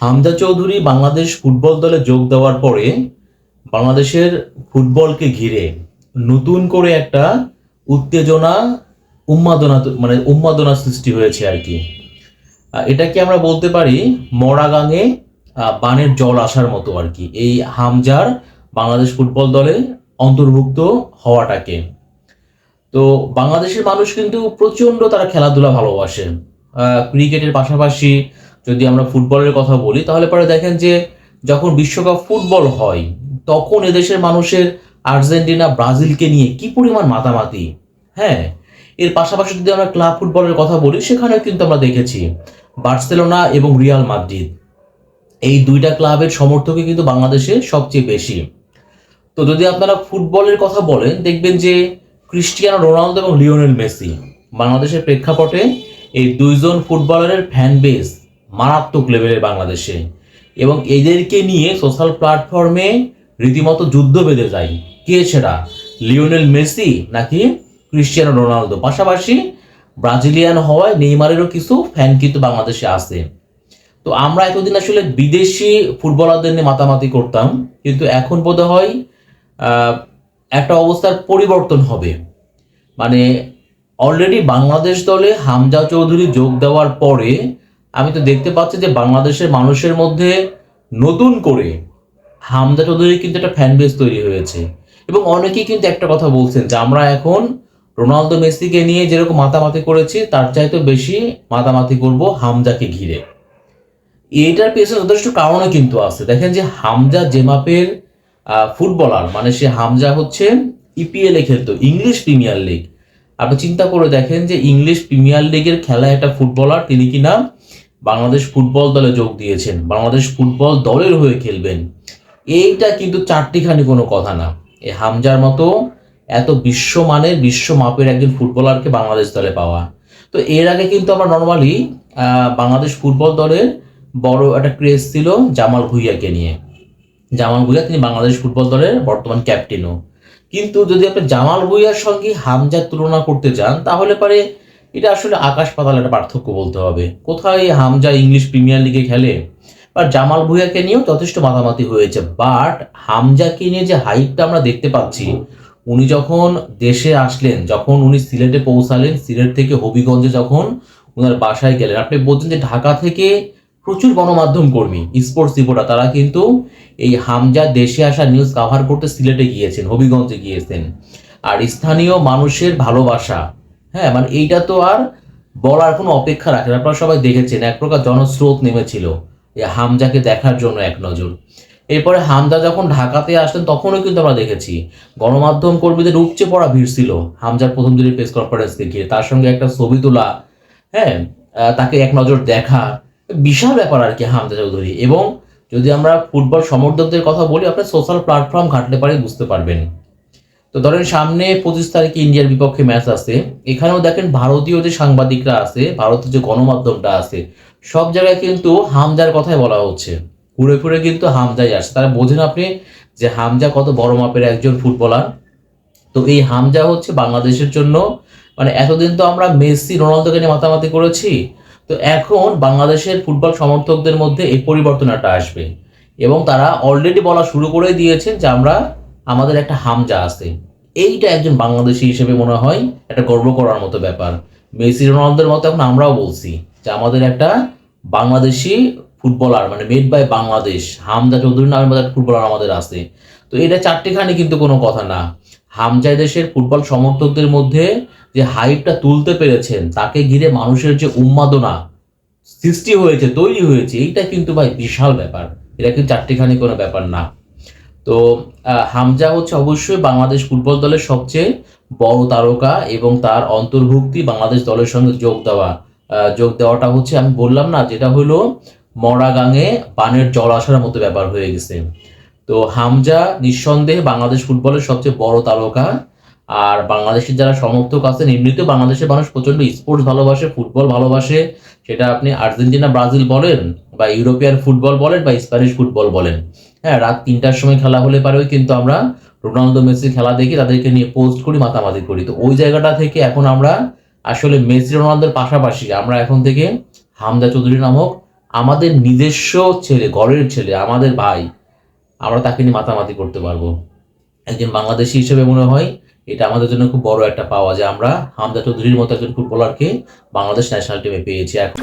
Hamza Chowdhury Bangladesh football দলে যোগ দেওয়ার পরে বাংলাদেশের ফুটবলকে ঘিরে নতুন করে একটা উত্তেজনা, উন্মাদনা মানে উন্মাদনা সৃষ্টি হয়েছে আর কি। এটাকে আমরা বলতে পারি মরা গাঙে বানের জল আসার মতো আর কি। এই হামজার বাংলাদেশ ফুটবল দলে অন্তর্ভুক্ত হওয়াটাকে। তো বাংলাদেশের মানুষ কিন্তু প্রচণ্ড তারা খেলাধুলা ভালোবাসে। ক্রিকেটের পাশাপাশি যদি আমরা ফুটবলের কথা বলি, তাহলে পরে দেখেন যে যখন বিশ্বকাপ ফুটবল হয়, তখন এদেশের মানুষের আর্জেন্টিনা, ব্রাজিলকে নিয়ে কি পরিমাণ মাতামাতি হ্যাঁ? এর পাশাপাশি যদি আমরা ক্লাব ফুটবলের কথা বলি, সেখানেও কিন্তু আমরা দেখেছি বার্সেলোনা এবং রিয়াল মাদ্রিদ। এই দুইটা ক্লাবের সমর্থকই কিন্তু বাংলাদেশে সবচেয়ে বেশি। তো যদি আপনারা ফুটবলের কথা বলেন, দেখবেন যে ক্রিস্টিয়ানো রোনালদো এবং লিওনেল মেসি বাংলাদেশের প্রেক্ষাপটে এই দুইজন ফুটবলারের ফ্যান বেস। মারাত্মক লেভেলের বাংলাদেশে। এবং এদেরকে নিয়ে সোশ্যাল প্ল্যাটফর্মে রীতিমতো যুদ্ধ বেঁধে যায়। কে সেটা? লিওনেল মেসি নাকি ক্রিশ্চিয়ানো রোনালদো? পাশাপাশি ব্রাজিলিয়ান হওয়ায় নেইমারেরও কিছু ফ্যান কিন্তু বাংলাদেশে আছে। তো আমরা এতদিন আসলে বিদেশি ফুটবলারদের নিয়ে মাতামাতি করতাম, কিন্তু এখন বোধ হয় একটা অবস্থার পরিবর্তন হবে। মানে অলরেডি বাংলাদেশ দলে হামজা চৌধুরী যোগ দেওয়ার পরে আমি তো দেখতে পাচ্ছি যে বাংলাদেশের মানুষের মধ্যে নতুন করে হামজা চৌধুরীর কিন্তু একটা ফ্যান বেস তৈরি হয়েছে। এবং অনেকেই কিন্তু একটা কথা বলছেন যে আমরা এখন রোনালদো মেসিকে নিয়ে যেরকম মাতামাতি করেছি, তার চাইতে বেশি মাতামাতি করব হামজাকে ঘিরে। এইটার পেছনে যথেষ্ট কারণও কিন্তু আছে। দেখেন যে হামজা যে মাপের ফুটবলার মানে সে হামজা হচ্ছে ইপিএল এ খেলতো ইংলিশ প্রিমিয়ার লিগ আপনি চিন্তা করে দেখেন যে ইংলিশ প্রিমিয়ার লিগের খেলায় একটা ফুটবলার তিনি কিনা বাংলাদেশ ফুটবল দলে যোগ দিয়েছেন, বাংলাদেশ ফুটবল দলের হয়ে খেলবেন। এইটা কিন্তু চারটিখানি কোনো কথা না। এই হামজার মতো এত বিশ্বমানের বিশ্ব মাপের একজন ফুটবলারকে বাংলাদেশ দলে পাওয়া। তো এর আগে কিন্তু আমরা নর্মালি বাংলাদেশ ফুটবল দলের বড় একটা ক্রেজ ছিল জামাল ভুইয়াকে নিয়ে। জামাল ভুইয়া তিনি বাংলাদেশ ফুটবল দলের বর্তমান ক্যাপ্টেনও কিন্তু যদি আপনি জামাল ভুইয়ার সঙ্গে হামজার তুলনা করতে যান, তাহলে পারে এটা আসলে আকাশ পাতাল একটা পার্থক্য বলতে হবে। কোথায় হামজা ইংলিশ প্রিমিয়ার লিগে খেলে? বা জামাল ভুইয়াকে নিয়েও যথেষ্ট মাতামাতি হয়েছে, বাট হামজাকে নিয়ে যে হাইপটা আমরা দেখতে পাচ্ছি, উনি যখন দেশে আসলেন, যখন উনি সিলেটে পৌঁছালেন, সিলেট থেকে হবিগঞ্জে যখন ওনার বাসায় গেলেন, আপনি বলছেন যে ঢাকা থেকে প্রচুর গণমাধ্যম কর্মী স্পোর্টস রিপোর্টার, তারা কিন্তু এই হামজা দেশে আসা নিউজ কাভার করতে সিলেটে গিয়েছেন, হবিগঞ্জে গিয়েছেন। আর স্থানীয় মানুষের ভালোবাসা হ্যাঁ মানে এইটা তো আর বলার কোনো অপেক্ষা রাখে না। আপনারা সবাই দেখেছেন, এক প্রকার জনস্রোত নেমেছিল এই হামজাকে দেখার জন্য এক নজর। এরপরে হামজা যখন ঢাকাতে আসলেন, তখনও কিন্তু আমরা দেখেছি, গণমাধ্যম কর্মীদের উপচে পড়া ভিড় ছিল হামজার প্রথম দিনের প্রেস কনফারেন্সকে ঘিরে তার সঙ্গে একটা ছবি তোলা হ্যাঁ তাকে এক নজর দেখা বিশাল ব্যাপার আর কি হামজা চৌধুরী। এবং যদি আমরা ফুটবল সমর্থকদের কথা বলি, আপনার সোশ্যাল প্ল্যাটফর্ম ঘাটলে পারে বুঝতে পারবেন। তো ধরেন সামনে পঁচিশ তারিখে ইন্ডিয়ার বিপক্ষে ম্যাচ আছে। এখানেও দেখেন ভারতীয় যে সাংবাদিকরা আছে, ভারতের যে গণমাধ্যমটা আছে, সব জায়গায় কিন্তু হামজার কথাই বলা হচ্ছে। ঘুরে ফিরে কিন্তু হামজাই আসছে তারা বোঝেন আপনি যে হামজা কত বড় মাপের একজন ফুটবলার। তো এই হামজা হচ্ছে বাংলাদেশের জন্য মানে এতদিন তো আমরা মেসি, রোনালদোকে নিয়ে মাতামাতি করেছি তো এখন বাংলাদেশের ফুটবল সমর্থকদের মধ্যে এই পরিবর্তনটা আসবে। এবং তারা অলরেডি বলা শুরু করে দিয়েছেন যে আমরা আমাদের একটা হামজা আছে। এইটা একজন বাংলাদেশি হিসেবে মনে হয় একটা গর্ব করার মতো ব্যাপার। মেসি রোনালদোর মতো এখন আমরাও বলছি যে আমাদের একটা বাংলাদেশি ফুটবলার মানে মেড বাই বাংলাদেশ, হামজা চৌধুরী নামের মতো একটা ফুটবলার আমাদের আছে। তো এটা চারটিখানি কিন্তু কোনো কথা না। হামজা দেশের ফুটবল সমর্থকদের মধ্যে যে হাইপটা তুলতে পেরেছেন, তাকে ঘিরে মানুষের যে উন্মাদনা সৃষ্টি হয়েছে, তৈরি হয়েছে, এইটা কিন্তু ভাই বিশাল ব্যাপার। এটা কিন্তু চারটিখানি কোনো ব্যাপার না। তো হামজা হচ্ছে অবশ্যই বাংলাদেশ ফুটবল দলের সবচেয়ে বড় তারকা এবং তার অন্তর্ভুক্তি বাংলাদেশ দলের সঙ্গে যোগ দেওয়া যোগ দেওয়াটা হচ্ছে, আমি বললাম না, যেটা হলো মরা গাঙে পানের জল আসার মতো ব্যাপার হয়ে গেছে। তো হামজা নিঃসন্দেহে বাংলাদেশ ফুটবলের সবচেয়ে বড় তারকা। আর বাংলাদেশের যারা সমর্থক আছেন, এমনিতেও বাংলাদেশের মানুষ প্রচণ্ড স্পোর্টস ভালোবাসে ফুটবল ভালোবাসে। সেটা আপনি আর্জেন্টিনা, ব্রাজিল বলেন বা ইউরোপিয়ান ফুটবল বলেন বা স্প্যানিশ ফুটবল বলেন। হ্যাঁ রাত তিনটার সময় খেলা হলে পারেও কিন্তু আমরা রোনালদো মেসির খেলা দেখি, তাদেরকে নিয়ে পোস্ট করি, মাতামাতি করি। তো ওই জায়গাটা থেকে এখন আমরা আসলে মেসি, রোনালদোর পাশাপাশি আমরা এখন থেকে হামজা চৌধুরী নামক আমাদের নিজস্ব ছেলে, ঘরের ছেলে, আমাদের ভাই আমরা তাকে নিয়ে মাতামাতি করতে পারব। একজন বাংলাদেশি হিসেবে মনে হয় এটা আমাদের জন্য খুব বড় একটা পাওয়া যে আমরা হামদা চৌধুরীর মতো একজন ফুটবলারকে বাংলাদেশ ন্যাশনাল টিমে পেয়েছি। এখন